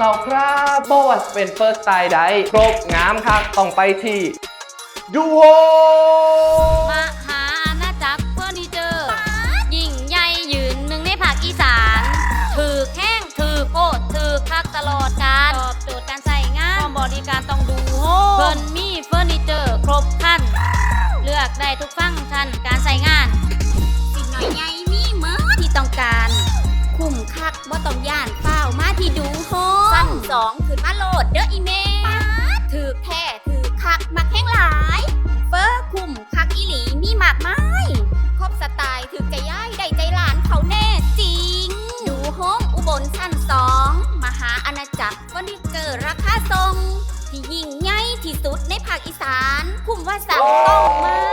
ว่าเป็นเฟิร์สสไตล์ใดครบงามคักต้องไปที่ยูโฮมหาอาณาจักรเฟอร์นิเจอร์ ยิ่งใหญ่ยืนหนึ่งในภาคอีสาน ถือแข้งถือโคตรถือคักตลอดการตอบโจทย์การใส่งานพร้อมบริการต้องดูโฮเพิ่นมีเฟอร์นิเจอร์ครบครัน เลือกได้ทุกฟังก์ชันการใส่งาน สิ่งหน่อยใหญ่มีเมื่อที่ต้องการ คุ้มคักบ่ต้องย่านเฝ้าวมาที่ดูโฮ สองขึ้นมาโหลดเด้ออีเมลถือแท้ถือคักมักแห้งหลาย เฟอร์คุ้มคักอีหลีมีมากมายครบสไตล์ถือใจย่ายได้ใจหลานเขาแน่จริงดูโฮมอุบลสั้นสองมหาอาณาจักรเฟอร์นิเจอร์ราคาทรงที่ยิ่งใหญ่ที่สุดในภาคอีสาน คุ้มว่าสั่งต้องมา